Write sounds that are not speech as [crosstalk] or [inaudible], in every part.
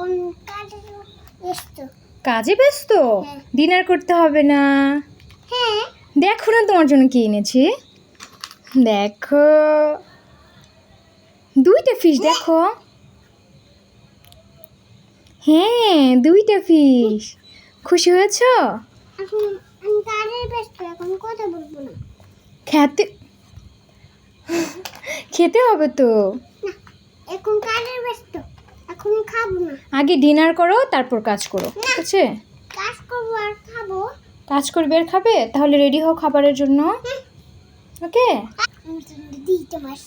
কাজে ব্যস্ত। কাজে ব্যস্ত? হ্যাঁ। ডিনার করতে হবে না? হ্যাঁ। দেখো না তোমার জন্য কি এনেছি। দেখো। দুইটা ফিশ দেখো। হ্যাঁ দুইটা ফিশ খুশি হয়েছো? এখন কাজে ব্যস্ত এখন কথা বলব না। খেতে খেতে হবে তো। এখন কাজে ব্যস্ত। এখন খাব না। আগে ডিনার করো তারপর কাজ করো ঠিক আছে? কাজ করব আর খাব। কাজ করবে আর খাবে? তাহলে রেডি হও খাবারের জন্য। ওকে? দিতে মাস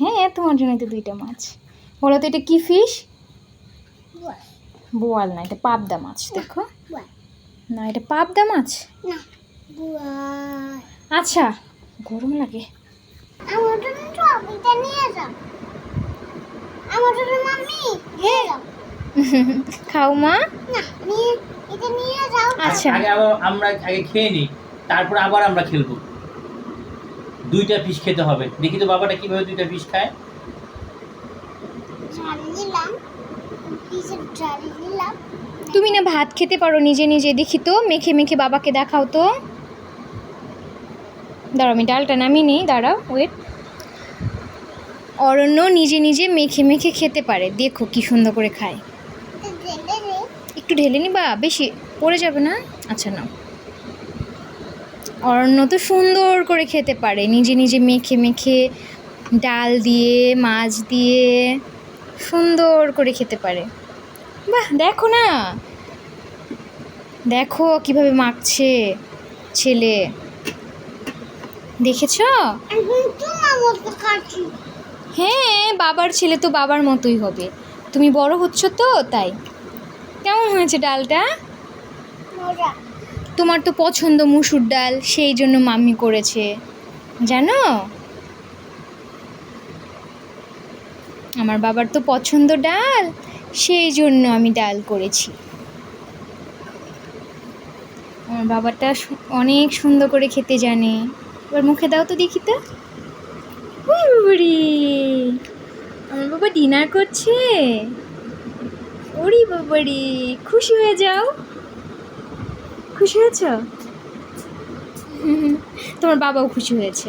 হ্যাঁ তোমার জন্য তো দুইটা মাছ। বলো তো এটা কি ফিশ বোয়াল। না এটা পাবদা মাছ দেখো। না এটা পাবদা মাছ? আচ্ছা গরম লাগে। আমার মাম্মি [laughs] খাও মা। এটা নিয়ে যাও। আচ্ছা। আগে আবার আমরা আগে খেয়ে নিই তারপর আবার আমরা খেলব। দুইটা পিস খেতে হবে। দেখি তো বাবাটা কীভাবে দুইটা পিস খায়। তুমি না ভাত খেতে পারো নিজে নিজে দেখি তো মেখে মেখে বাবাকে দেখাও তো। দাঁড়াও আমি ডালটা নামিয়ে নিই দাঁড়াও ওয়েট অরণ্য নিজে নিজে মেখে মেখে খেতে পারে। দেখো কি সুন্দর করে খায়। একটু ঢেলে নিবা বেশি পড়ে যাবে না? আচ্ছা না অরণ্য তো সুন্দর করে খেতে পারে। নিজে নিজে মেখে মেখে ডাল দিয়ে, মাছ দিয়ে সুন্দর করে খেতে পারে। বাহ, দেখো না। দেখো কীভাবে মাখছে ছেলে। দেখেছ? হ্যাঁ বাবার ছেলে তো বাবার মতোই হবে। তুমি বড় হচ্ছ তো তাই। কেমন হয়েছে ডালটা? তোমার তো পছন্দ মুসুর ডাল সেই জন্য মাম্মি করেছে। জানো? আমার বাবার তো পছন্দ ডাল সেই জন্য আমি ডাল করেছি। আমার বাবাটা অনেক সুন্দর করে খেতে জানে। এবার মুখে দাও তো দেখি তো। বাবারে, আমার বাবা ডিনার করছে। ওরি বাবারি খুশি হয়ে যাও। খুশি হয়েছ? তোমার বাবাও খুশি হয়েছে।